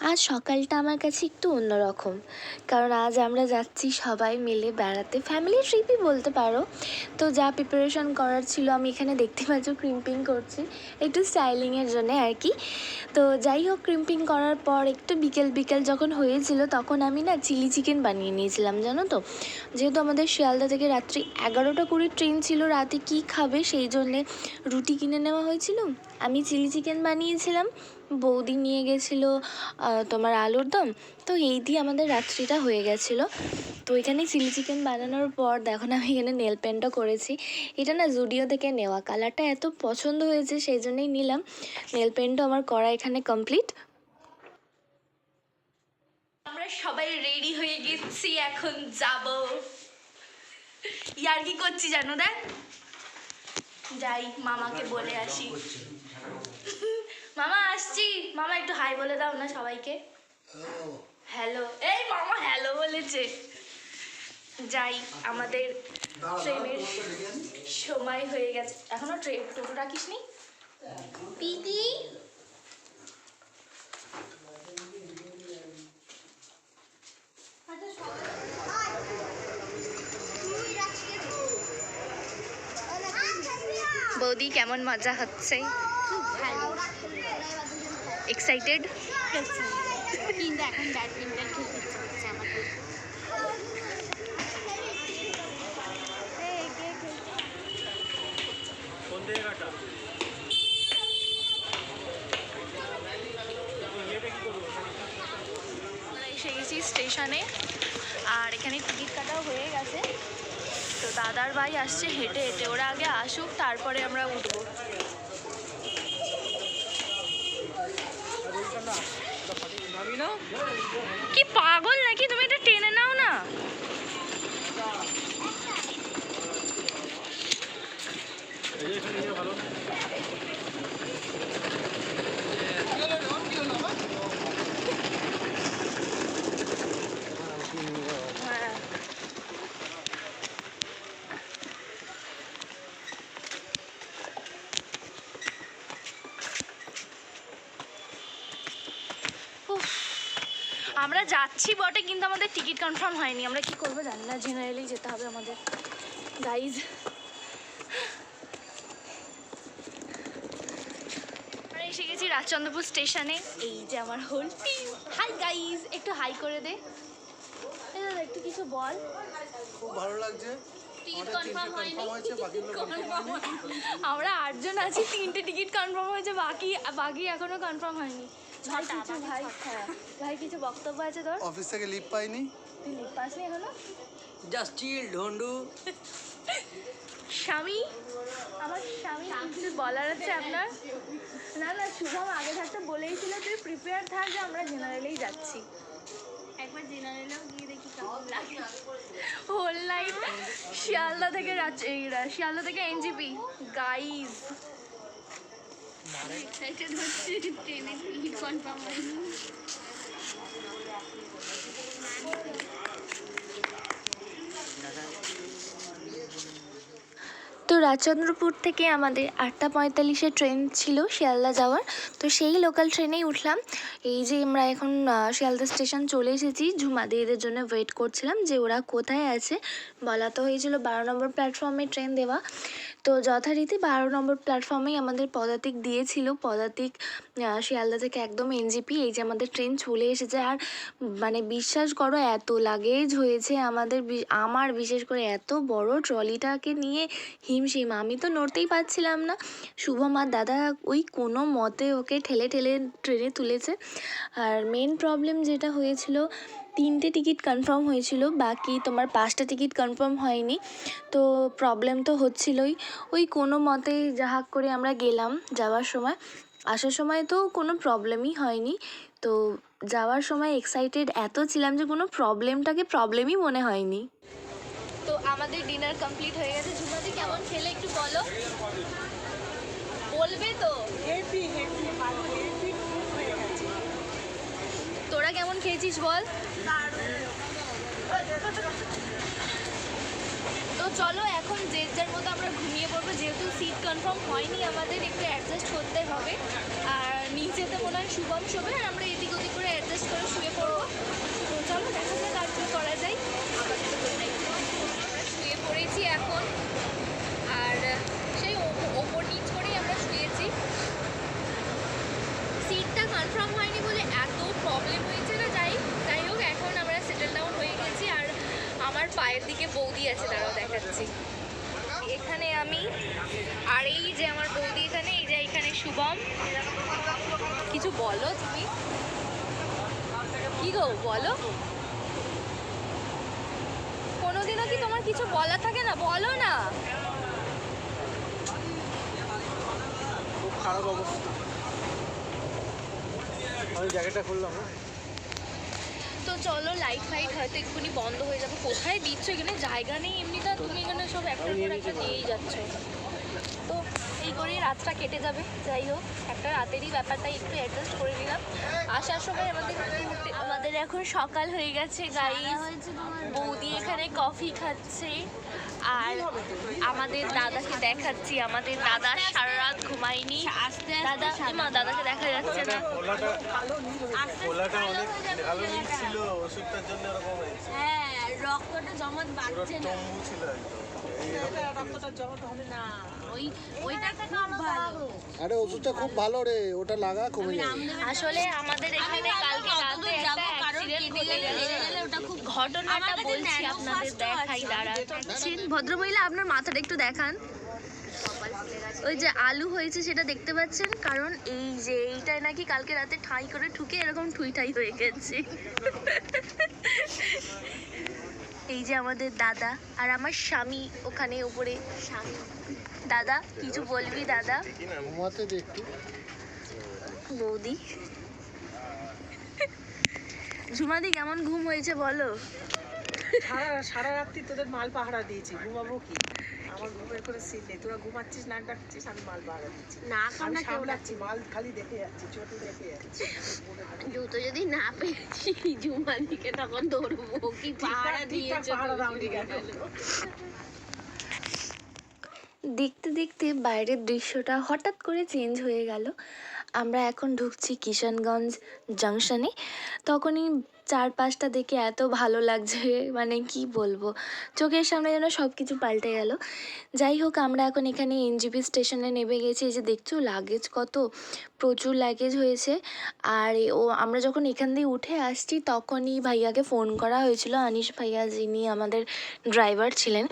আজ সকালটা আমার কাছে একটু অন্যরকম। কারণ আজ আমরা যাচ্ছি সবাই মিলে বেড়াতে। ফ্যামিলি ট্রিপই বলতে পারো। তো যা প্রিপারেশন করার ছিল, আমি এখানে দেখতে পাচ্ছ ক্রিম্পিং করছি। একটু স্টাইলিংয়ের জন্য আর কি। তো যাই হোক ক্রিম্পিং করার পর একটু বিকেল বিকেল যখন হয়েছিল, তখন আমি না চিলি চিকেন বানিয়ে নিয়েছিলাম, জানো তো? যেহেতু আমাদের শিয়ালদা থেকে রাত্রি এগারোটা করে ট্রেন ছিল, রাতে কি খাবে সেই জন্যে রুটি কিনে নেওয়া হয়েছিল। আমি চিলি চিকেন বানিয়েছিলাম। বৌদি নিয়ে গেছিল তোমার আলুর দম। তো এই দিয়ে আমাদের রাত্রিটা হয়ে গেছিল। তো এখানে চিলি চিকেন বানানোর পর দেখো না, আমি এখানে নেল পেন্টও করেছি। এটা না জুডিও থেকে নেওয়া। কালারটা এত পছন্দ হয়েছে, সেই জন্যই নিলাম। নেল পেন্টও আমার করা এখানে কমপ্লিট। আমরা সবাই রেডি হয়ে গেছি, এখন যাব। ইয়ার কি করছি জানো দেখ? যাই, মামাকে বলে আসি। মামা আসছি। মামা একটু হাই বলে দাও না সবাইকে। হ্যালো এই মামা হ্যালো বলেছে। যাই আমাদের ট্রেনের সময় হয়ে গেছে। এখনও ট্রেন টোটো রাখিস নি? পিদি বৌদি কেমন মজা হচ্ছে? এক্সাইটেড কিন্তু এখন এসে গেছি স্টেশনে, আর এখানে টিকিট কাটাও হয়ে গেছে। তো দাদার ভাই আসছে হেঁটে হেঁটে, ওরা আগে আসুক, তারপরে আমরা উঠবো নামি না কি পাগল নাকি? তুমি এটা টেনে নাও না। ভালো আমরা যাচ্ছি বটে কিন্তু আমাদের টিকিট কনফার্ম হয়নি। আমরা কি করব জানি না জেনারেলি যেতে হবে আমাদের। গাইজ এসে গেছি রাজচন্দ্রপুর স্টেশনে। এই যে আমার হোল হাই গাইজ একটু হাই করে দে। একটু কিছু বল। খুব ভালো লাগছে। আমরা আটজন আছি তিনটে টিকিট কনফার্ম হয়েছে বাকি বাকি এখনও কনফার্ম হয়নি। ভাই কিছু ভাই হ্যাঁ। ভাই কিছু বক্তব্য আছে তোর? অফিস থেকে লিভ পাইনি। তুই লিখ পাসনি এখনও? জাস্ট চিল ঢন্ডু স্বামী? আমার স্বামী কিছু বলার আছে আপনার? না না শুভম আগে থাকতে বলেই ছিল তুই প্রিপেয়ার থাক যে আমরা জেনারেলেই যাচ্ছি। একবার জেনারেলেও গিয়ে দেখি কেমন লাগে। হোল নাইট শিয়ালদা থেকে রাজ- শিয়ালদা থেকে এনজিপি। গাইজ হচ্ছে কনফার্ম তো রাজচন্দ্রপুর থেকে আমাদের আটটা পঁয়তাল্লিশে ট্রেন ছিল শিয়ালদা যাওয়ার। তো সেই লোকাল ট্রেনেই উঠলাম। এই যে আমরা এখন শিয়ালদা স্টেশন চলে এসেছি। ঝুমাদিদের জন্য ওয়েট করছিলাম যে ওরা কোথায় আছে। বলা তো হয়েছিল বারো নম্বর প্ল্যাটফর্মে ট্রেন দেওয়া। তো যথারীতি বারো নম্বর প্ল্যাটফর্মেই আমাদের পদাতিক দিয়েছিল। পদাতিক শিয়ালদা থেকে একদম এনজিপি এই যে আমাদের ট্রেন চলে এসেছে। আর মানে বিশ্বাস করো, এত লাগেজ হয়েছে আমাদের আমার বিশেষ করে এত বড় ট্রলিটাকে নিয়ে হিমশিম। আমি তো নড়তেই পারছিলাম না। শুভম আর দাদা ওই কোনো মতে ওকে ঠেলে ঠেলে ট্রেনে তুলেছে। আর মেন প্রবলেম যেটা হয়েছিল তিনটে টিকিট কনফার্ম হয়েছিল, বাকি তোমার পাঁচটা টিকিট কনফার্ম হয়নি। তো প্রবলেম তো হচ্ছিলই। ওই কোনো মতেই যাহাক করে আমরা গেলাম যাওয়ার সময়। আসার সময় তো কোনো প্রবলেমই হয়নি। তো যাওয়ার সময় এক্সাইটেড এত ছিলাম যে কোনো প্রবলেমটাকে প্রবলেমই মনে হয়নি। তো আমাদের ডিনার কমপ্লিট হয়ে গেছে। ঝুমাদি, কেমন? খেলে একটু বলো। বলবে তো। খেয়েছিস বল? তো চলো এখন যে যার মতো আমরা ঘুমিয়ে পড়ব, যেহেতু সিট কনফার্ম হয়নি আমাদের, একটু অ্যাডজাস্ট করতে হবে। আর নিচেতে মনে হয় শুভম শোভে আর আমরা এদিক ওদিক করে অ্যাডজাস্ট করে শুয়ে পড়ব। তো চলো দেখা যাক আর কি করা যায় আপাতত good night. আমরা শুয়ে পড়েছি এখন আর সেই ওপ- ওপর নিচ করেই আমরা শুয়েছি সিটটা কনফার্ম হয়নি বলে এত প্রবলেম হয়েছে না যাই যাই হোক এখন আমরা সেটেল ডাউন হয়ে গেছি আর আমার পায়ের দিকে বৌদি আছে তারাও দেখাচ্ছি। এখানে আমি, আর এই যে আমার বৌদি এখানে, এই যে এখানে শুভম। কিছু বলো তুমি। কি গো, বলো। কোনোদিনও কি তোমার কিছু বলা থাকে না? বলো না। খারাপ অবস্থা। আমি জ্যাকেটটা খুললাম তো চলো লাইট ফাইট হয়তো এক্ষুনি বন্ধ হয়ে যাবে। কোথায় দিচ্ছ এখানে? জায়গা নেই এমনিটা তুমি এখানে সব একটার পর একটা দিয়েই যাচ্ছ। করেই রাতটা কেটে যাবে। যাই হোক একটা রাতেরই ব্যাপারটা একটু অ্যাডজাস্ট করে নিলাম। আসার সময় আমাদের আমাদের এখন সকাল হয়ে গেছে গাড়ি বৌদি এখানে কফি খাচ্ছে। আর আমাদের দাদাকে দেখাচ্ছি। আমাদের দাদা সারা রাত ঘুমায়নি। আস্তে দাদা মা দাদাকে দেখা যাচ্ছে না। হয়ে হ্যাঁ রক্তটা জমাট বাড়ছে না। আরে ওষুধটা খুব ভালো রে ওটা লাগা কমে যাবে। আসলে আমাদের এখানে কালকে রাতে একটা অ্যাক্সিডেন্ট ঘটে গেছে। ওটা খুব ঘটনাটা বলছি আপনাদের দেখাই। দাঁড়াচ্ছেন ভদ্রমহিলা আপনার মাথাটা একটু দেখান। ওই যে আলু হয়েছে সেটা দেখতে পাচ্ছেন? কারণ এই যে এইটাই নাকি কালকে রাতে ঠাই করে ঠুকে এরকম ঠুই ঠাই হয়ে গেছে। এই যে আমাদের দাদা আর আমার স্বামী ওখানে উপরে। স্বামী। দাদা কিছু বলবি দাদা? বৌদি। ঝুমাদি কেমন ঘুম হয়েছে বলো? সারা সারা রাত্রি তোদের মাল পাহারা দিয়েছি। ঘুমাবো কি? আমার ঘুমের করে সিট নেই। তোরা ঘুমাচ্ছিস নাক ডাকছিস আমি মাল পাহারা দিচ্ছি। না কামনা কেউ সামলাচ্ছি মাল খালি দেখে যাচ্ছি ছোট দেখে যাচ্ছি। জুতো যদি না পেয়েছি জুমা দিকে তখন দৌড়বো কি দিয়েছ পাহারা তুমি? দাওনি কেন? দেখতে দেখতে বাইরের দৃশ্যটা হঠাৎ করে চেঞ্জ হয়ে গেল। আমরা এখন ঢুকছি কিষানগঞ্জ জাংশনে তখনই চারপাশটা দেখে এত ভালো লাগছে মানে কি বলব? চোখের সামনে যেন সব কিছু পাল্টে গেল। যাই হোক, আমরা এখন এখানে এনজিপি স্টেশনে নেমে গেছি। এই যে দেখছ লাগেজ কত প্রচুর লাগেজ হয়েছে। আর ও, আমরা যখন এখান দিয়ে উঠে আসছি, তখনই ভাইয়াকে ফোন করা হয়েছিল। আনিস ভাইয়া যিনি আমাদের ড্রাইভার ছিলেন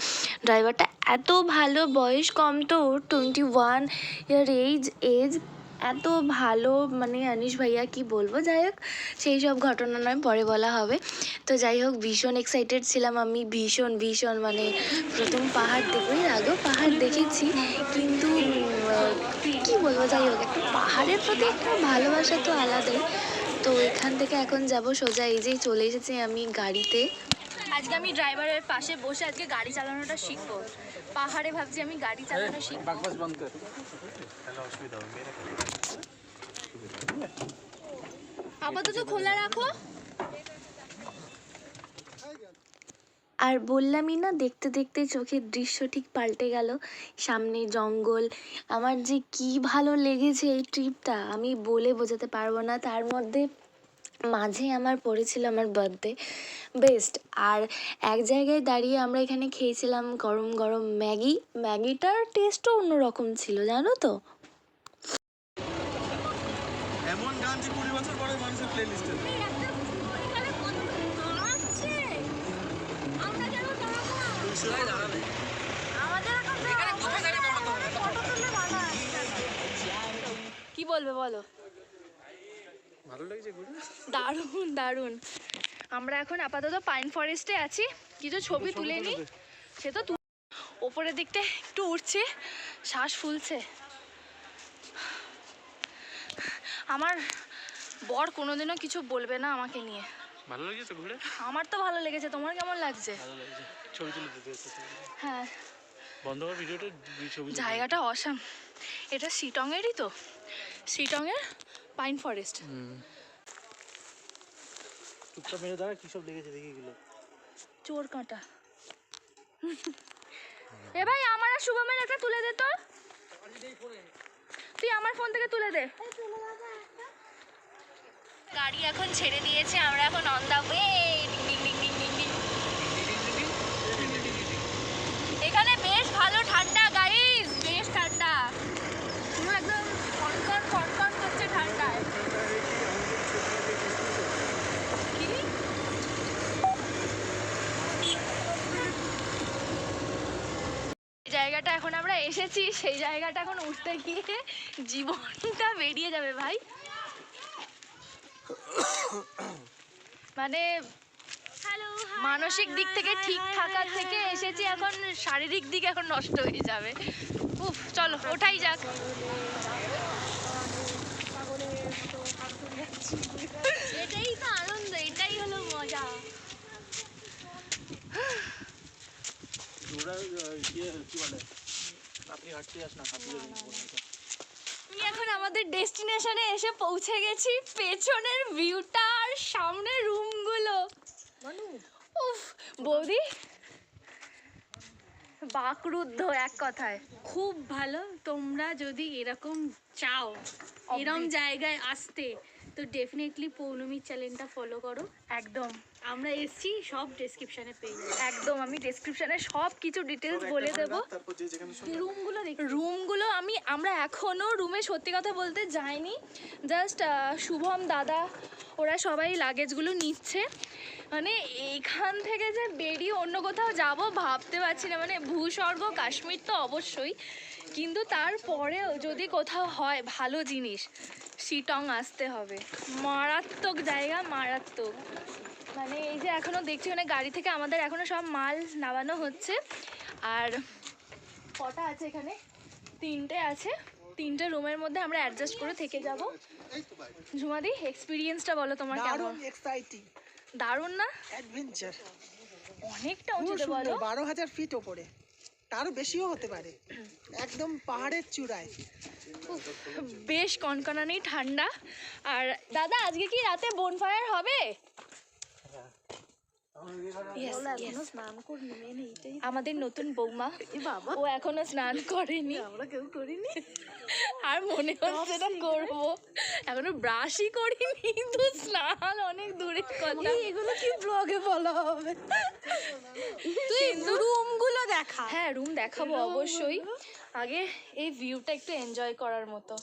ড্রাইভারটা এত ভালো, বয়স কম তো twenty one year age age এত ভালো মানে আনিস ভাইয়া কি বলব? যাই হোক সেই সব ঘটনা নয় পরে বলা হবে। তো যাই হোক ভীষণ এক্সাইটেড ছিলাম আমি ভীষণ ভীষণ মানে প্রথম পাহাড় দেখব এর আগেও পাহাড় দেখেছি কিন্তু কি বলব যাই হোক একটা পাহাড়ের প্রতি একটা ভালোবাসা তো আলাদাই। তো এখান থেকে এখন যাব সোজা এই যেই চলে এসেছি আমি গাড়িতে। আজকে আমি ড্রাইভারের পাশে বসে আজকে গাড়ি চালানোটা শিখব। পাহাড়ে ভাবছি আমি গাড়ি চালানো শিখব বাকবাস বন্ধ কর তাহলে অসুবিধা হবে মেরে আপাতত খোলা রাখো। আর বললামই না, দেখতে দেখতে চোখের দৃশ্য ঠিক পাল্টে গেল। সামনে জঙ্গল। আমার যে কি ভালো লেগেছে এই ট্রিপটা, আমি বলে বোঝাতে পারব না। তার মধ্যে মাঝে আমার পড়েছিল আমার বার্থডে বেস্ট। আর এক জায়গায় দাঁড়িয়ে আমরা এখানে খেয়েছিলাম গরম গরম ম্যাগি। ম্যাগিটার টেস্টও অন্যরকম ছিল, জানো তো? মানুষের প্লে লিস্টে কি বলবে বলো? ভালো লাগছে দারুণ দারুণ। আমরা এখন আপাতত পাইন ফরেস্টে আছি। কিছু ছবি তুলে নিই সে তো ওপরের দিকটা একটু উঠছে শ্বাস ফুলছে। আমার বর কোনোদিনও কিছু বলবে না আমাকে নিয়ে। ভালো লাগছে তো ঘুরে? আমার তো ভালো লেগেছে তোমার কেমন লাগছে? ভালো লাগছে। ছবি তুলে দিতে হ্যাঁ। বন্ধ কর ভিডিওটা ছবি জায়গাটা অসাম। এটা সিটংয়েরই তো। সিটংয়ের পাইন ফরেস্ট। চুপচাপ মেরে দাঁড়া কী সব লেগেছে দেখি এগুলো। চোর কাঁটা। এ ভাই আমার আর শুভমের একটা তুলে দে তো। তুই আমার ফোন থেকে তুলে দে। গাড়ি এখন ছেড়ে দিয়েছে, আমরা এখন অন দা ওয়ে এখানে বেশ ভালো ঠান্ডা গাইস বেশ ঠান্ডা। করছে ঠান্ডায়। জায়গাটা এখন আমরা এসেছি, সেই জায়গাটা এখন উঠতে গিয়ে জীবনটা বেরিয়ে যাবে, ভাই। মানে মানসিক দিক থেকে ঠিক থাকার থেকে এসেছি এখন শারীরিক দিক এখন নষ্ট হয়ে যাবে। উফ চলো ওঠাই যাক। এটাই তো আনন্দ এটাই হলো মজা। ওরা কি বলে? আপনি হাঁটতে যাস না হাঁটতে এখন আমাদের ডেস্টিনেশনে এসে পৌঁছে গেছি। পেছনের ভিউটা আর সামনের রুমগুলো উফ বৌদি। বাকরুদ্ধ এক কথায়। খুব ভালো তোমরা যদি এরকম চাও এরম জায়গায় আসতে। তো ডেফিনেটলি পৌলমী চ্যানেলটা ফলো করো। একদম। আমরা এসছি সব ডেসক্রিপশনে পেয়ে যাবে। একদম আমি ডেসক্রিপশনে সব কিছু ডিটেলস বলে দেবো। রুমগুলো রুমগুলো আমি আমরা এখনও রুমে সত্যি কথা বলতে যাইনি। জাস্ট শুভম দাদা ওরা সবাই লাগেজগুলো নিচ্ছে। মানে এইখান থেকে যে বেরিয়ে অন্য কোথাও যাব ভাবতে পারছি না। মানে ভূস্বর্গ কাশ্মীর তো অবশ্যই। কিন্তু তারপরেও যদি কোথাও হয় ভালো জিনিস শিটং আসতে হবে। মারাত্মক জায়গা মারাত্মক। মানে এই যে এখনও দেখছি মানে গাড়ি থেকে আমাদের এখনও সব মাল নামানো হচ্ছে। আর কটা আছে এখানে? তিনটে আছে। তিনটে রুমের মধ্যে আমরা অ্যাডজাস্ট করে থেকে যাব। ঝুমাদি এক্সপিরিয়েন্সটা বলো তোমার কেমন? এক্সাইটিং দারুণ না? অ্যাডভেঞ্চার অনেকটা উঁচুতে বলো। বারো হাজার ফিট ওপরে। তারও বেশিও হতে পারে। একদম পাহাড়ের চূড়ায়। বেশ কনকনা নেই, ঠান্ডা। আর দাদা, আজকে কি রাতে বনফায়ার হবে. আমাদের নতুন বৌমা। ও এখনও স্নান করেনি। আমরা কেউ করিনি। আর মনে হচ্ছে না করব। এখনও ব্রাশই করিনি তো স্নান অনেক দূরের কথা। এগুলো কি ব্লগে বলা হবে? তুই রুমগুলো দেখা। হ্যাঁ রুম দেখাবো অবশ্যই। আগে এই ভিউটা একটু এনজয় করার মতো।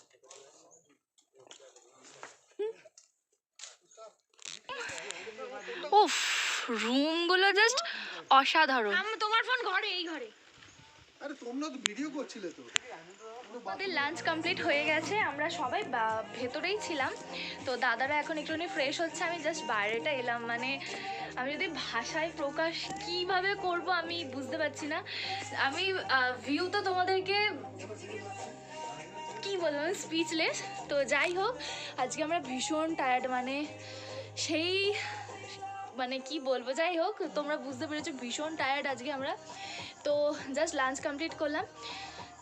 উফ রুমগুলো জাস্ট অসাধারণ। তোমার ফোন ঘরে এই ঘরে। আরে তোমরা তো ভিডিও করছিলে তো। আমাদের লাঞ্চ কমপ্লিট হয়ে গেছে আমরা সবাই বা- ভেতরেই ছিলাম। তো দাদারা এখন একটুখানি ফ্রেশ হচ্ছে আমি জাস্ট বাইরেটা এলাম। মানে আমি যদি ভাষায় প্রকাশ কীভাবে করব আমি বুঝতে পারছি না। আমি ভিউ তো তোমাদেরকে কি বলব আমি স্পিচলেস তো যাই হোক আজকে আমরা ভীষণ টায়ার্ড মানে সেই মানে কি বলব, যাই হোক, তোমরা বুঝতে পেরেছ ভীষণ টায়ার্ড আজকে আমরা। তো জাস্ট লাঞ্চ কমপ্লিট করলাম।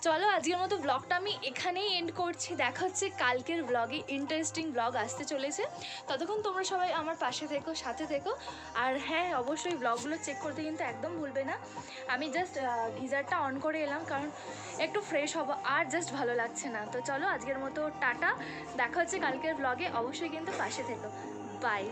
চলো, আজকের মতো ব্লগটা আমি এখানেই এন্ড করছি। দেখা হচ্ছে কালকের ব্লগে ইন্টারেস্টিং ব্লগ আসতে চলেছে। ততক্ষণ তোমরা সবাই আমার পাশে থেকো, সাথে থেকো। আর হ্যাঁ অবশ্যই ব্লগগুলো চেক করতে কিন্তু একদম ভুলবে না। আমি জাস্ট গিজারটা অন করে এলাম, কারণ একটু ফ্রেশ হব, আর জাস্ট ভালো লাগছে না। তো চলো, আজকের মতো টাটা। দেখা হচ্ছে কালকের ব্লগে অবশ্যই কিন্তু পাশে থেকো। বাই